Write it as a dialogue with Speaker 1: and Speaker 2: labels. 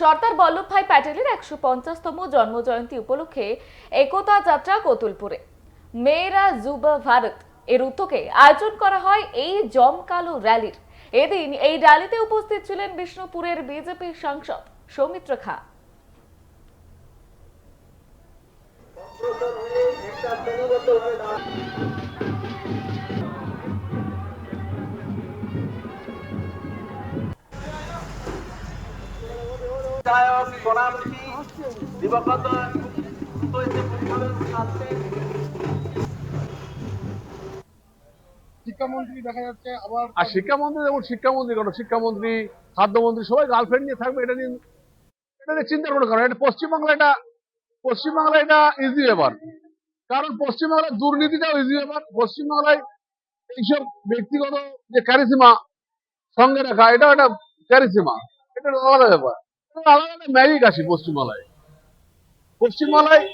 Speaker 1: সর্দার বল্লভভাই প্যাটেলের একশো পঞ্চাশতম জন্মজয়ন্তী উপলক্ষে একতা যাত্রা কতুলপুরে। মেয়েরা যুব ভারত, এর উদ্যোগে আয়োজন করা হয় এই জমকালো র্যালির। এদিন এই র্যালিতে উপস্থিত ছিলেন বিষ্ণুপুরের বিজেপি সাংসদ সৌমিত্র খা।
Speaker 2: সাথে।
Speaker 3: শিক্ষামন্ত্রী দেখা যাচ্ছে আবার
Speaker 4: আর শিক্ষামন্ত্রী যেমন শিক্ষামন্ত্রী কোনো শিক্ষামন্ত্রী খাদ্যমন্ত্রী সবাই গার্লফ্রেন্ড নিয়ে থাকবে এটা নিয়ে এটা নিয়ে চিন্তা কোনো? কারণ এটা পশ্চিমবাংলা এটা পশ্চিমবাংলা এটা ইজি ব্যাপার। কারণ পশ্চিমবাংলার দুর্নীতিটাও ইজি ব্যাপার। পশ্চিমবাংলায় এইসব ব্যক্তিগত যে ক্যারিসিমা সঙ্গে রাখা এটাও একটা ক্যারিসিমা এটা আলাদা ব্যাপার। আলাদা একটা ম্যাজিক আছে পশ্চিমবাংলায়। পশ্চিমবাংলায়